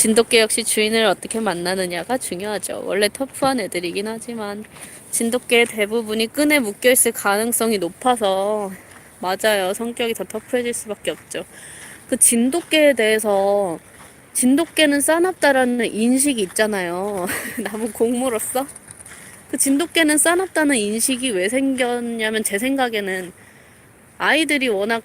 진돗개 역시 주인을 어떻게 만나느냐가 중요하죠. 원래 터프한 애들이긴 하지만 진돗개의 대부분이 끈에 묶여 있을 가능성이 높아서 맞아요. 성격이 더 터프해질 수밖에 없죠. 그 진돗개에 대해서 진돗개는 싸납다라는 인식이 있잖아요. 나무 공무로서 그 진돗개는 싸납다는 인식이 왜 생겼냐면 제 생각에는 아이들이 워낙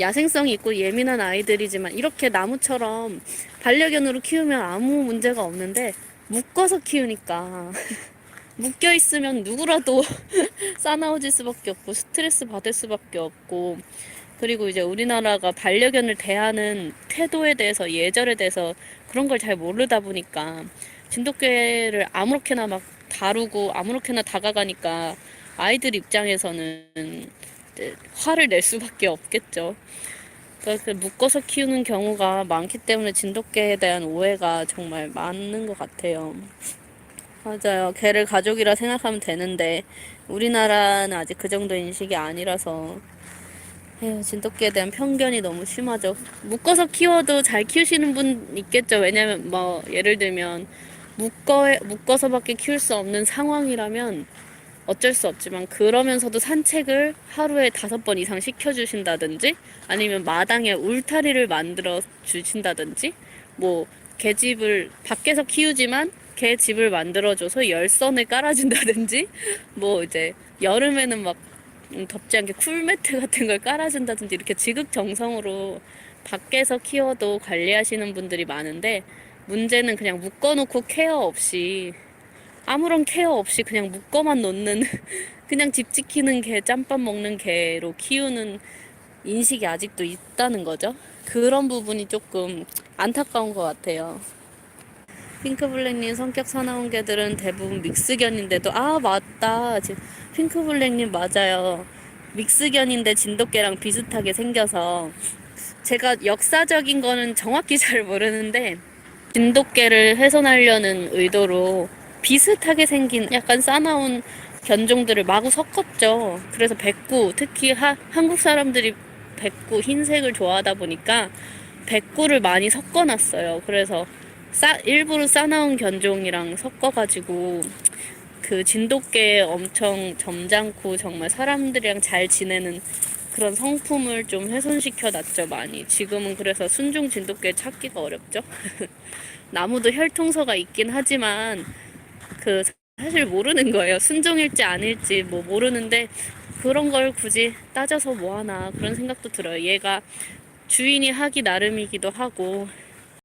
야생성이 있고 예민한 아이들이지만 이렇게 나무처럼 반려견으로 키우면 아무 문제가 없는데 묶어서 키우니까 묶여 있으면 누구라도 싸나워질 수밖에 없고 스트레스 받을 수밖에 없고 그리고 이제 우리나라가 반려견을 대하는 태도에 대해서 예절에 대해서 그런 걸 잘 모르다 보니까 진돗개를 아무렇게나 막 다루고 아무렇게나 다가가니까 아이들 입장에서는 화를 낼 수밖에 없겠죠. 그러니까 묶어서 키우는 경우가 많기 때문에 진돗개에 대한 오해가 정말 많은 것 같아요. 맞아요. 개를 가족이라 생각하면 되는데 우리나라는 아직 그 정도 인식이 아니라서 에휴, 진돗개에 대한 편견이 너무 심하죠. 묶어서 키워도 잘 키우시는 분 있겠죠. 왜냐면 뭐 예를 들면 묶어 묶어서밖에 키울 수 없는 상황이라면 어쩔 수 없지만 그러면서도 산책을 하루에 다섯 번 이상 시켜주신다든지 아니면 마당에 울타리를 만들어 주신다든지 뭐 개집을 밖에서 키우지만 개 집을 만들어줘서 열선을 깔아준다든지 뭐 이제 여름에는 막 음, 덥지 않게 쿨매트 같은 걸 깔아준다든지 이렇게 지극정성으로 밖에서 키워도 관리하시는 분들이 많은데 문제는 그냥 묶어놓고 케어 없이 아무런 케어 없이 그냥 묶어만 놓는 그냥 집 지키는 개, 짬밥 먹는 개로 키우는 인식이 아직도 있다는 거죠. 그런 부분이 조금 안타까운 것 같아요. 핑크블랙님 성격 사나운 개들은 대부분 믹스견인데도 아 맞다 지금 핑크블랙님 맞아요 믹스견인데 진돗개랑 비슷하게 생겨서 제가 역사적인 거는 정확히 잘 모르는데 진돗개를 훼손하려는 의도로 비슷하게 생긴 약간 싸나운 견종들을 마구 섞었죠. 그래서 백구, 특히 하, 한국 사람들이 백구 흰색을 좋아하다 보니까 백구를 많이 섞어놨어요. 그래서 싸, 일부러 싸나운 견종이랑 섞어가지고 그 진돗개 엄청 점잖고 정말 사람들이랑 잘 지내는 그런 성품을 좀 훼손시켜 놨죠 많이 지금은 그래서 순종 진돗개 찾기가 어렵죠 나무도 혈통서가 있긴 하지만 그 사실 모르는 거예요. 순종일지 아닐지 뭐 모르는데 그런 걸 굳이 따져서 뭐하나 그런 생각도 들어요. 얘가 주인이 하기 나름이기도 하고